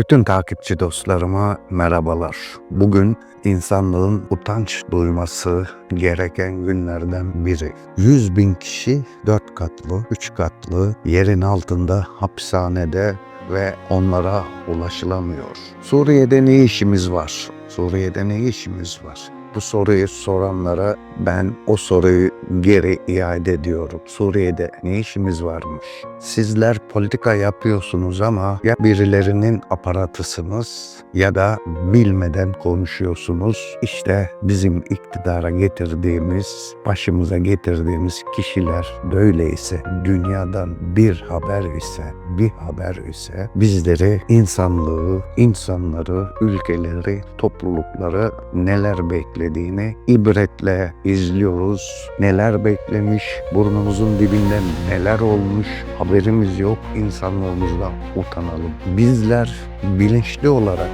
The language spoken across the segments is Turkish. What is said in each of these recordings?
Bütün takipçi dostlarıma merhabalar. Bugün insanlığın utanç duyması gereken günlerden biri. 100 bin kişi 4 katlı, 3 katlı yerin altında hapishanede ve onlara ulaşılamıyor. Suriye'de ne işimiz var? Suriye'de ne işimiz var? Bu soruyu soranlara ben o soruyu geri iade ediyorum. Suriye'de ne işimiz varmış? Sizler politika yapıyorsunuz ama ya birilerinin aparatısınız ya da bilmeden konuşuyorsunuz. İşte bizim iktidara getirdiğimiz, başımıza getirdiğimiz kişiler böyleyse, dünyadan bir haber ise, bir haber ise bizleri, insanlığı, insanları, ülkeleri, toplulukları neler beklediğini ibretle izliyoruz. Neler beklemiş, burnumuzun dibinde neler olmuş haberimiz yok. İnsanlığımızdan utanalım. Bizler bilinçli olarak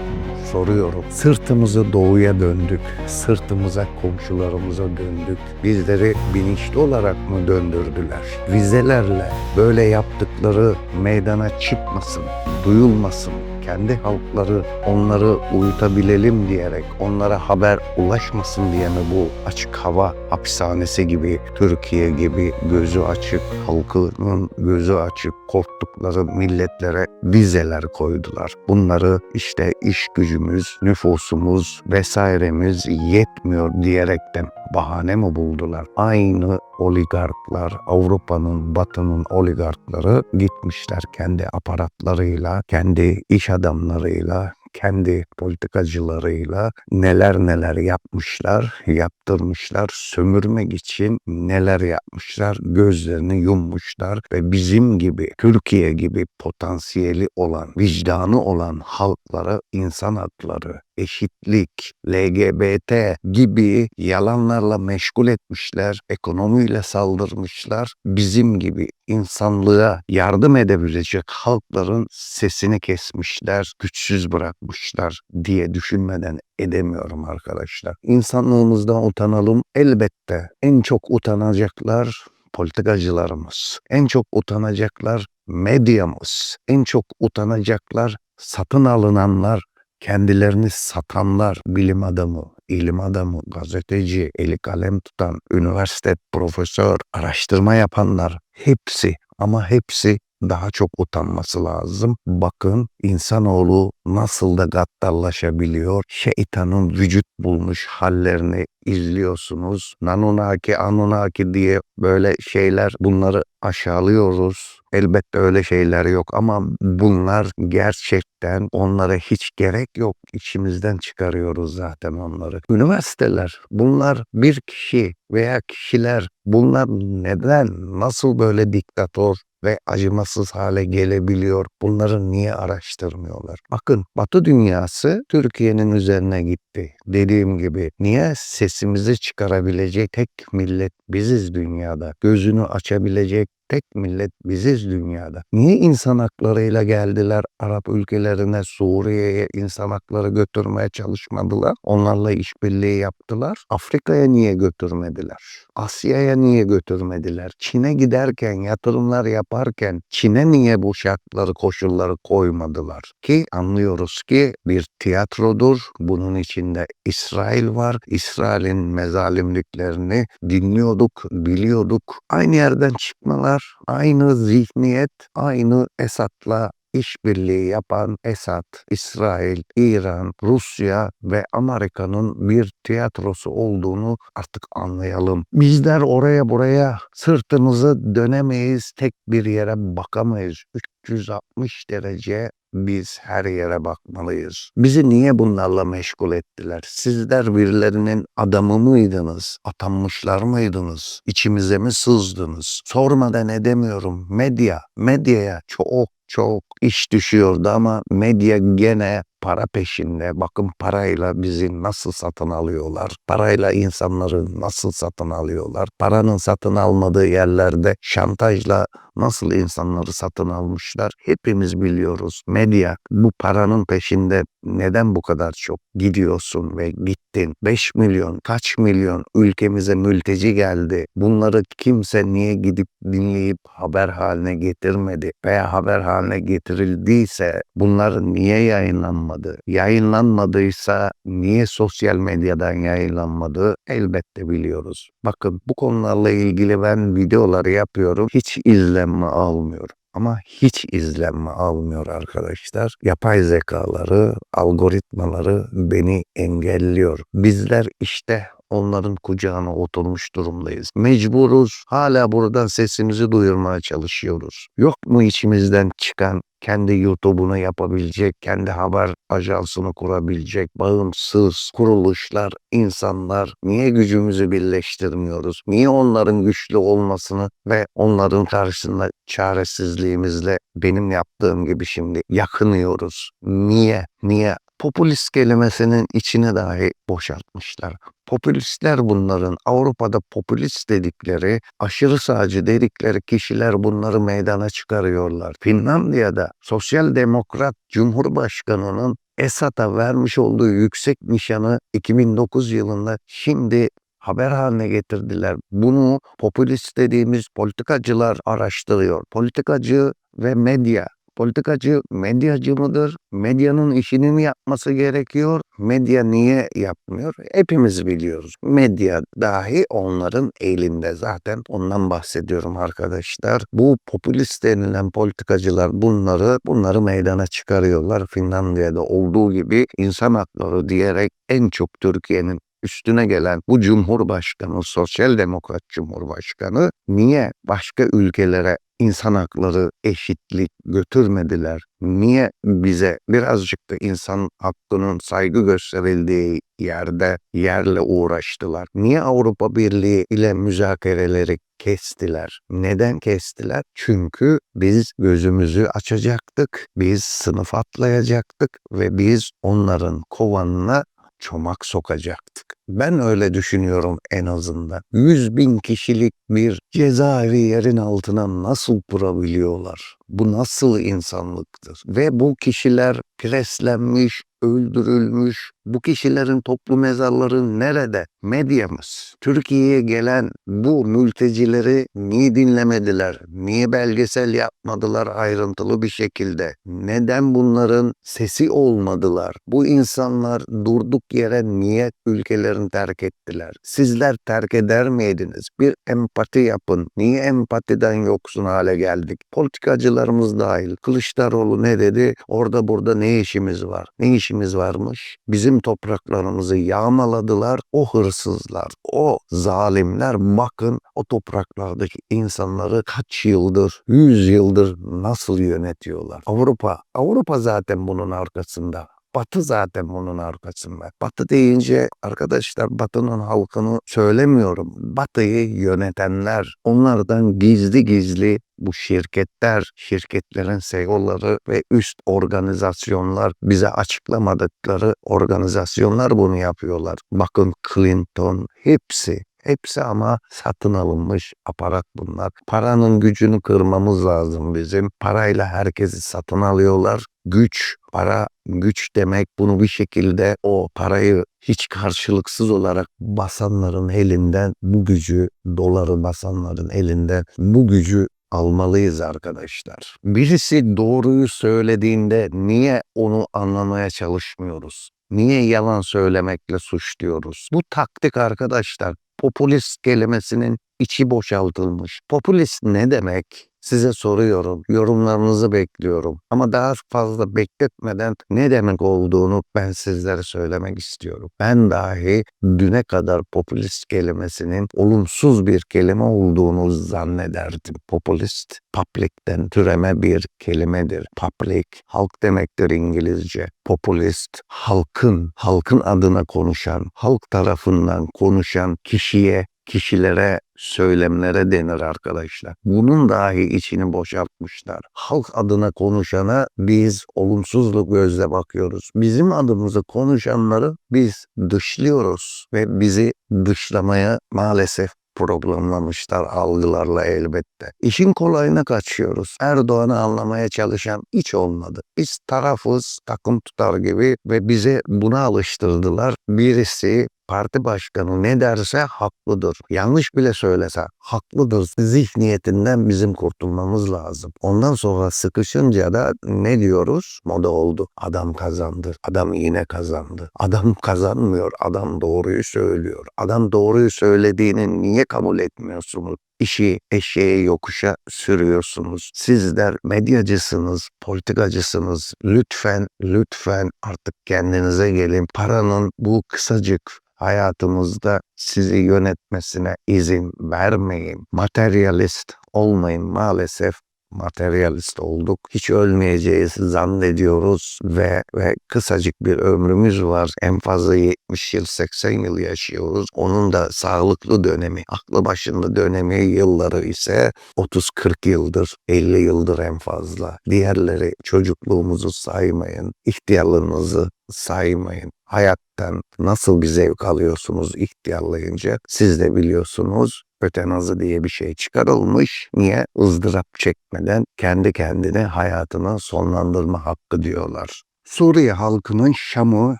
soruyorum. Sırtımızı doğuya döndük. Sırtımıza komşularımıza döndük. Bizleri bilinçli olarak mı döndürdüler? Vizelerle böyle yaptıkları meydana çıkmasın, duyulmasın kendi halkları onları uyutabilelim diyerek onlara haber ulaşmasın diye mi bu açık hava hapishanesi gibi Türkiye gibi gözü açık halkının gözü açık korktukları milletlere vizeler koydular. Bunları işte iş gücümüz, nüfusumuz vesairemiz yetmiyor diyerekten bahane mi buldular? Aynı oligarklar, Avrupa'nın, Batı'nın oligarkları gitmişler kendi aparatlarıyla, kendi iş adamlarıyla, kendi politikacılarıyla neler neler yapmışlar, yaptırmışlar, sömürmek için neler yapmışlar, gözlerini yummuşlar ve bizim gibi, Türkiye gibi potansiyeli olan, vicdanı olan halklara insan hakları, eşitlik, LGBT gibi yalanlarla meşgul etmişler, ekonomiyle saldırmışlar. Bizim gibi insanlığa yardım edebilecek halkların sesini kesmişler, güçsüz bırakmışlar diye düşünmeden edemiyorum arkadaşlar. İnsanlığımızdan utanalım. Elbette en çok utanacaklar politikacılarımız. En çok utanacaklar medyamız. En çok utanacaklar satın alınanlar, kendilerini satanlar, bilim adamı, ilim adamı, gazeteci, eli kalem tutan, üniversite profesör, araştırma yapanlar hepsi. Ama hepsi daha çok utanması lazım. Bakın insanoğlu nasıl da gaddarlaşabiliyor. Şeytanın vücut bulmuş hallerini izliyorsunuz. Nanunaki, Anunnaki diye böyle şeyler bunları aşağılıyoruz. Elbette öyle şeyler yok ama bunlar gerçekten onlara hiç gerek yok. İçimizden çıkarıyoruz zaten onları. Üniversiteler bunlar bir kişi veya kişiler bunlar neden nasıl böyle diktatör ve acımasız hale gelebiliyor. Bunları niye araştırmıyorlar? Bakın Batı dünyası Türkiye'nin üzerine gitti. Dediğim gibi niye sesimizi çıkarabilecek tek millet biziz dünyada. Gözünü açabilecek tek millet biziz dünyada. Niye insan haklarıyla geldiler Arap ülkelerine, Suriye'ye insan hakları götürmeye çalışmadılar? Onlarla işbirliği yaptılar. Afrika'ya niye götürmediler? Asya'ya niye götürmediler? Çin'e giderken, yatırımlar yaparken Çin'e niye bu şartları, koşulları koymadılar? Ki anlıyoruz ki bir tiyatrodur. Bunun içinde İsrail var. İsrail'in mezalimliklerini dinliyorduk, biliyorduk. Aynı yerden çıkmalar, aynı zihniyet, aynı Esad'la işbirliği yapan Esad, İsrail, İran, Rusya ve Amerika'nın bir tiyatrosu olduğunu artık anlayalım. Bizler oraya buraya sırtımızı dönemeyiz, tek bir yere bakamayız. 360 derece biz her yere bakmalıyız. Bizi niye bunlarla meşgul ettiler? Sizler birilerinin adamı mıydınız? Atanmışlar mıydınız? İçimize mi sızdınız? Sormadan edemiyorum. Medya, medyaya çok çok iş düşüyordu ama medya gene para peşinde. Bakın parayla bizi nasıl satın alıyorlar. Parayla insanları nasıl satın alıyorlar. Paranın satın almadığı yerlerde şantajla nasıl insanları satın almışlar hepimiz biliyoruz. Medya bu paranın peşinde neden bu kadar çok gidiyorsun ve gittin? 5 milyon, kaç milyon ülkemize mülteci geldi. Bunları kimse niye gidip dinleyip haber haline getirmedi veya haber haline getirildiyse bunlar niye yayınlanmadı? Yayınlanmadıysa niye sosyal medyadan yayınlanmadı? Elbette biliyoruz. Bakın bu konularla ilgili ben videoları yapıyorum. Hiç izlenme almıyor ama hiç izlenme almıyor arkadaşlar. Yapay zekaları, algoritmaları beni engelliyor. Bizler işte onların kucağına oturmuş durumdayız. Mecburuz. Hala buradan sesimizi duyurmaya çalışıyoruz. Yok mu içimizden çıkan kendi YouTube'unu yapabilecek, kendi haber ajansını kurabilecek bağımsız kuruluşlar, insanlar niye gücümüzü birleştirmiyoruz? Niye onların güçlü olmasını ve onların karşısında çaresizliğimizle benim yaptığım gibi şimdi yakınıyoruz? Niye? Niye? Popülist kelimesinin içine dahi boşaltmışlar. Popülistler bunların Avrupa'da popülist dedikleri, aşırı sağcı dedikleri kişiler bunları meydana çıkarıyorlar. Finlandiya'da sosyal demokrat cumhurbaşkanının Esad'a vermiş olduğu yüksek nişanı 2009 yılında şimdi haber haline getirdiler. Bunu popülist dediğimiz politikacılar araştırıyor. Politikacı ve medya Politikacı medyacı mıdır? Medyanın işini mi yapması gerekiyor? Medya niye yapmıyor? Hepimiz biliyoruz. Medya dahi onların elinde zaten ondan bahsediyorum arkadaşlar. Bu popülist denilen politikacılar bunları bunları meydana çıkarıyorlar. Finlandiya'da olduğu gibi insan hakları diyerek en çok Türkiye'nin üstüne gelen bu cumhurbaşkanı, sosyal demokrat cumhurbaşkanı niye başka ülkelere insan hakları, eşitlik götürmediler? Niye bize birazcık da insan hakkının saygı gösterildiği yerde yerle uğraştılar? Niye Avrupa Birliği ile müzakereleri kestiler. Neden kestiler? Çünkü biz gözümüzü açacaktık, biz sınıf atlayacaktık ve biz onların kovanına çomak sokacaktık. Ben öyle düşünüyorum en azından. 100 bin kişilik bir cezaevi yerin altına nasıl kurabiliyorlar? Bu nasıl insanlıktır? Ve bu kişiler preslenmiş, öldürülmüş. Bu kişilerin toplu mezarları nerede? Medyamız. Türkiye'ye gelen bu mültecileri niye dinlemediler? Niye belgesel yapmadılar ayrıntılı bir şekilde? Neden bunların sesi olmadılar? Bu insanlar durduk yere niye ülkelerini terk ettiler? Sizler terk eder miydiniz? Bir empati yapın. Niye empatiden yoksun hale geldik? Politikacılarımız dahil. Kılıçdaroğlu ne dedi? Orada burada ne işimiz var? Ne işimiz varmış? Bizim topraklarımızı yağmaladılar. O hırsızlar, o zalimler bakın o topraklardaki insanları kaç yıldır, yüz yıldır nasıl yönetiyorlar? Avrupa, Avrupa zaten bunun arkasında. Batı zaten bunun arkasında. Batı deyince arkadaşlar Batı'nın halkını söylemiyorum. Batı'yı yönetenler onlardan gizli gizli bu şirketler, şirketlerin CEO'ları ve üst organizasyonlar bize açıklamadıkları organizasyonlar bunu yapıyorlar. Bakın Clinton hepsi Hepsi ama satın alınmış aparat bunlar. Paranın gücünü kırmamız lazım bizim. Parayla herkesi satın alıyorlar. Güç, para, güç demek bunu bir şekilde o parayı hiç karşılıksız olarak basanların elinden bu gücü, doları basanların elinden bu gücü almalıyız arkadaşlar. Birisi doğruyu söylediğinde niye onu anlamaya çalışmıyoruz? Niye yalan söylemekle suçluyoruz? Bu taktik arkadaşlar popülist kelimesinin içi boşaltılmış. Popülist ne demek? Size soruyorum, yorumlarınızı bekliyorum. Ama daha fazla bekletmeden ne demek olduğunu ben sizlere söylemek istiyorum. Ben dahi düne kadar popülist kelimesinin olumsuz bir kelime olduğunu zannederdim. Popülist, public'ten türeme bir kelimedir. Public, halk demektir İngilizce. Popülist, halkın, halkın adına konuşan, halk tarafından konuşan kişiye kişilere, söylemlere denir arkadaşlar. Bunun dahi içini boşaltmışlar. Halk adına konuşana biz olumsuzluk gözle bakıyoruz. Bizim adımızı konuşanları biz dışlıyoruz ve bizi dışlamaya maalesef programlamışlar algılarla elbette. İşin kolayına kaçıyoruz. Erdoğan'ı anlamaya çalışan hiç olmadı. Biz tarafız, takım tutar gibi ve bize buna alıştırdılar. Birisi parti başkanı ne derse haklıdır. Yanlış bile söylese haklıdır. Zihniyetinden bizim kurtulmamız lazım. Ondan sonra sıkışınca da ne diyoruz? Moda oldu. Adam kazandı. Adam yine kazandı. Adam kazanmıyor. Adam doğruyu söylüyor. Adam doğruyu söylediğini niye kabul etmiyorsunuz? İşi eşeğe yokuşa sürüyorsunuz. Sizler medyacısınız, politikacısınız. Lütfen, lütfen artık kendinize gelin. Paranın bu kısacık hayatımızda sizi yönetmesine izin vermeyin. Materyalist olmayın maalesef materyalist olduk. Hiç ölmeyeceğiz zannediyoruz ve ve kısacık bir ömrümüz var. En fazla 70 yıl 80 yıl yaşıyoruz. Onun da sağlıklı dönemi, aklı başında dönemi yılları ise 30-40 yıldır, 50 yıldır en fazla. Diğerleri çocukluğumuzu saymayın, ihtiyarlığınızı saymayın. Hayattan nasıl bir zevk alıyorsunuz ihtiyarlayınca siz de biliyorsunuz ötenazi diye bir şey çıkarılmış. Niye? ızdırap çekmeden kendi kendine hayatını sonlandırma hakkı diyorlar. Suriye halkının Şam'ı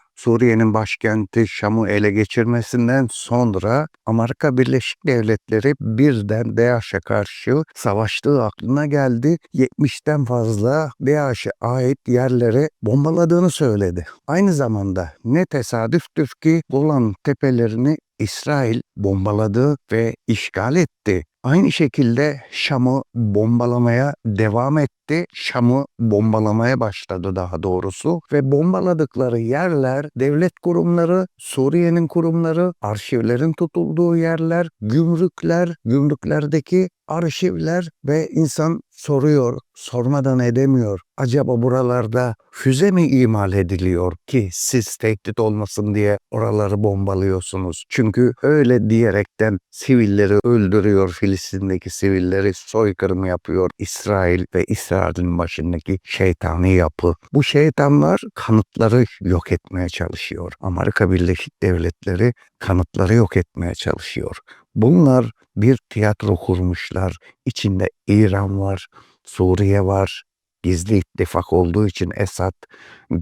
Suriye'nin başkenti Şam'ı ele geçirmesinden sonra Amerika Birleşik Devletleri birden DAEŞ'e karşı savaştığı aklına geldi. 70'ten fazla DAEŞ'e ait yerleri bombaladığını söyledi. Aynı zamanda ne tesadüftür ki Golan tepelerini İsrail bombaladı ve işgal etti. Aynı şekilde Şam'ı bombalamaya devam etti. Şam'ı bombalamaya başladı daha doğrusu ve bombaladıkları yerler devlet kurumları, Suriye'nin kurumları, arşivlerin tutulduğu yerler, gümrükler, gümrüklerdeki arşivler ve insan soruyor, sormadan edemiyor. Acaba buralarda füze mi imal ediliyor ki siz tehdit olmasın diye oraları bombalıyorsunuz? Çünkü öyle diyerekten sivilleri öldürüyor, Filistin'deki sivilleri soykırım yapıyor İsrail ve İsrail'in başındaki şeytani yapı. Bu şeytanlar kanıtları yok etmeye çalışıyor. Amerika Birleşik Devletleri kanıtları yok etmeye çalışıyor. Bunlar bir tiyatro kurmuşlar. İçinde İran var, Suriye var. Gizli ittifak olduğu için Esad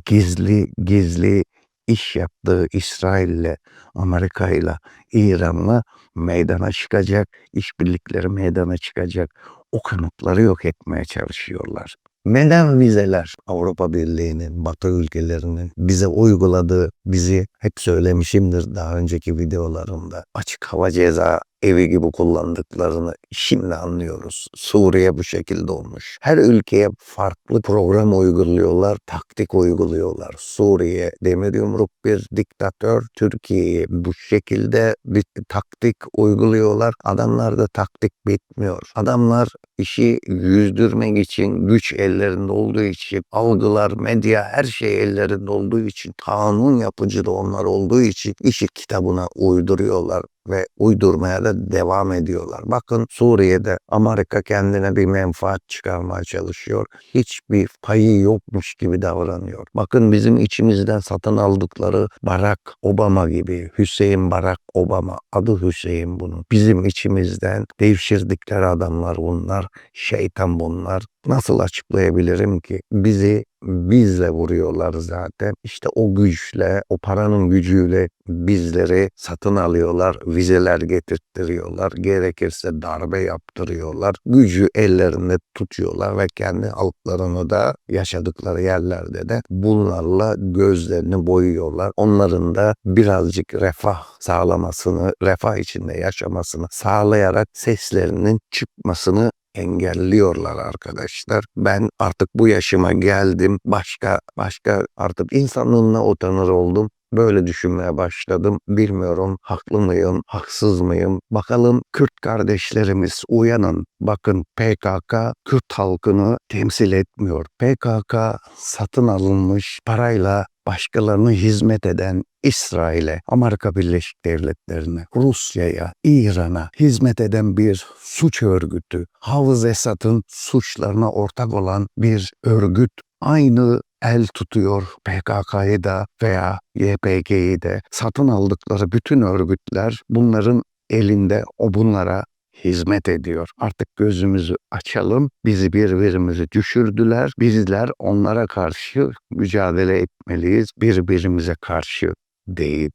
gizli gizli iş yaptığı İsrail'le, Amerika'yla, İran'la meydana çıkacak, işbirlikleri meydana çıkacak. O kanıtları yok etmeye çalışıyorlar. Neden vizeler Avrupa Birliği'nin, Batı ülkelerinin bize uyguladığı, bizi hep söylemişimdir daha önceki videolarımda, açık hava ceza evi gibi kullandıklarını şimdi anlıyoruz. Suriye bu şekilde olmuş. Her ülkeye farklı program uyguluyorlar, taktik uyguluyorlar. Suriye demir yumruk bir diktatör, Türkiye'ye bu şekilde bir taktik uyguluyorlar. Adamlarda taktik bitmiyor. Adamlar işi yüzdürmek için güç ellerinde olduğu için algılar, medya her şey ellerinde olduğu için kanun yapıcı da onlar olduğu için işi kitabına uyduruyorlar ve uydurmaya da devam ediyorlar. Bakın Suriye'de Amerika kendine bir menfaat çıkarmaya çalışıyor. Hiçbir payı yokmuş gibi davranıyor. Bakın bizim içimizden satın aldıkları Barack Obama gibi Hüseyin Barack Obama adı Hüseyin bunun. Bizim içimizden devşirdikleri adamlar bunlar. Şeytan bunlar. Nasıl açıklayabilirim ki? Bizi bizle vuruyorlar zaten. İşte o güçle, o paranın gücüyle bizleri satın alıyorlar, vizeler getirttiriyorlar, gerekirse darbe yaptırıyorlar. Gücü ellerinde tutuyorlar ve kendi halklarını da yaşadıkları yerlerde de bunlarla gözlerini boyuyorlar. Onların da birazcık refah sağlamasını, refah içinde yaşamasını sağlayarak seslerinin çıkmasını engelliyorlar arkadaşlar. Ben artık bu yaşıma geldim. Başka başka artık insanlığına utanır oldum. Böyle düşünmeye başladım. Bilmiyorum haklı mıyım, haksız mıyım? Bakalım Kürt kardeşlerimiz uyanın. Bakın PKK Kürt halkını temsil etmiyor. PKK satın alınmış parayla başkalarına hizmet eden İsrail'e, Amerika Birleşik Devletleri'ne, Rusya'ya, İran'a hizmet eden bir suç örgütü. Hafız Esad'ın suçlarına ortak olan bir örgüt aynı el tutuyor PKK'yı da veya YPG'yi de satın aldıkları bütün örgütler bunların elinde o bunlara hizmet ediyor. Artık gözümüzü açalım. Bizi birbirimizi düşürdüler. Bizler onlara karşı mücadele etmeliyiz. Birbirimize karşı değil.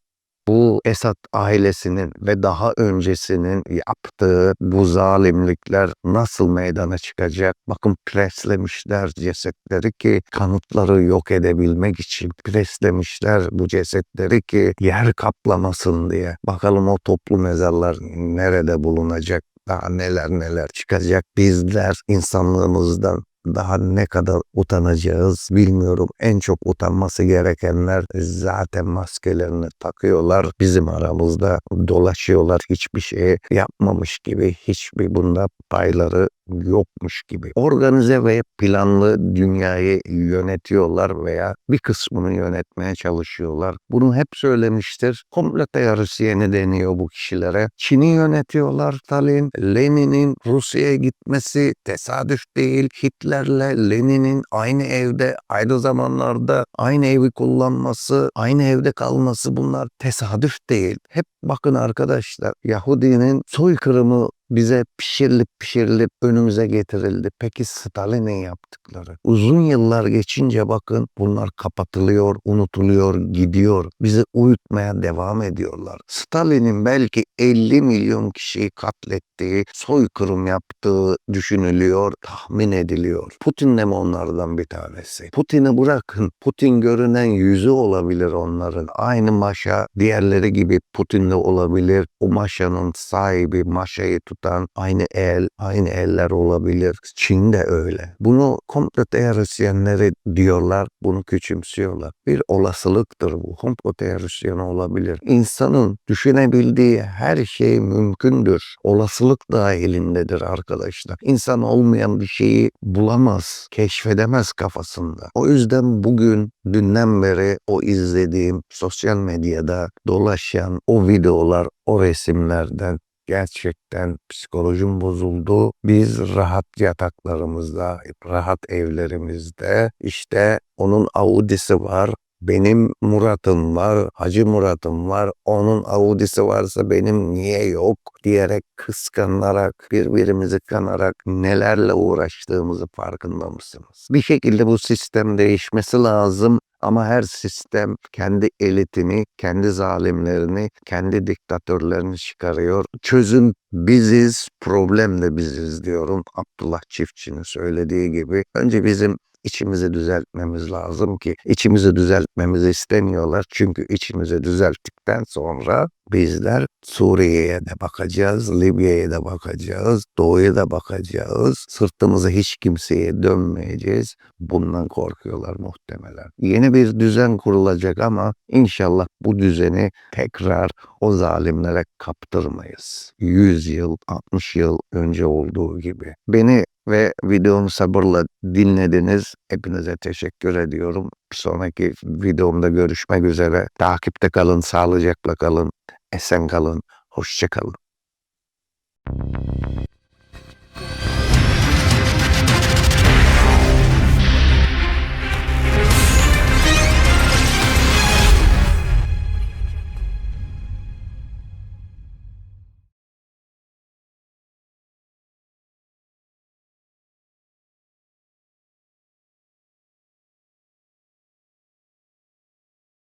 Bu Esad ailesinin ve daha öncesinin yaptığı bu zalimlikler nasıl meydana çıkacak? Bakın preslemişler cesetleri ki kanıtları yok edebilmek için preslemişler bu cesetleri ki yer kaplamasın diye. Bakalım o toplu mezarlar nerede bulunacak? Daha neler neler çıkacak. Bizler insanlığımızdan daha ne kadar utanacağız bilmiyorum. En çok utanması gerekenler zaten maskelerini takıyorlar. Bizim aramızda dolaşıyorlar hiçbir şey yapmamış gibi. Hiçbir bunda payları yokmuş gibi. Organize ve planlı dünyayı yönetiyorlar veya bir kısmını yönetmeye çalışıyorlar. Bunu hep söylemiştir. Komplo teorisyeni deniyor bu kişilere. Çin'i yönetiyorlar Stalin. Lenin'in Rusya'ya gitmesi tesadüf değil. Hitler'le Lenin'in aynı evde aynı zamanlarda aynı evi kullanması, aynı evde kalması bunlar tesadüf değil. Hep bakın arkadaşlar Yahudinin soykırımı bize pişirilip pişirilip önümüze getirildi. Peki Stalin'in yaptıkları? Uzun yıllar geçince bakın bunlar kapatılıyor, unutuluyor, gidiyor. Bizi uyutmaya devam ediyorlar. Stalin'in belki 50 milyon kişiyi katlettiği, soykırım yaptığı düşünülüyor, tahmin ediliyor. Putin de mi onlardan bir tanesi? Putin'i bırakın. Putin görünen yüzü olabilir onların. Aynı maşa diğerleri gibi Putin de olabilir. O maşanın sahibi, maşayı tutan aynı el, aynı eller olabilir. Çin de öyle. Bunu komplo teorisyenleri diyorlar, bunu küçümsüyorlar. Bir olasılıktır bu. Komplo teorisyeni olabilir. İnsanın düşünebildiği her şey mümkündür. Olasılık dahilindedir arkadaşlar. İnsan olmayan bir şeyi bulamaz, keşfedemez kafasında. O yüzden bugün dünden beri o izlediğim sosyal medyada dolaşan o videolar, o resimlerden gerçekten psikolojim bozuldu. Biz rahat yataklarımızda, rahat evlerimizde işte onun Audi'si var, benim Murat'ım var, Hacı Murat'ım var, onun Audi'si varsa benim niye yok diyerek kıskanarak, birbirimizi kanarak nelerle uğraştığımızı farkında mısınız? Bir şekilde bu sistem değişmesi lazım ama her sistem kendi elitini, kendi zalimlerini, kendi diktatörlerini çıkarıyor. Çözüm biziz, problem de biziz diyorum. Abdullah Çiftçi'nin söylediği gibi. Önce bizim içimizi düzeltmemiz lazım ki içimizi düzeltmemizi istemiyorlar. Çünkü içimizi düzelttikten sonra bizler Suriye'ye de bakacağız, Libya'ya da bakacağız, Doğu'ya da bakacağız. Sırtımızı hiç kimseye dönmeyeceğiz. Bundan korkuyorlar muhtemelen. Yeni bir düzen kurulacak ama inşallah bu düzeni tekrar o zalimlere kaptırmayız. 100 yıl, 60 yıl önce olduğu gibi. Beni ve videomu sabırla dinlediniz. Hepinize teşekkür ediyorum. Bir sonraki videomda görüşmek üzere. Takipte kalın, sağlıcakla kalın, esen kalın, hoşça kalın.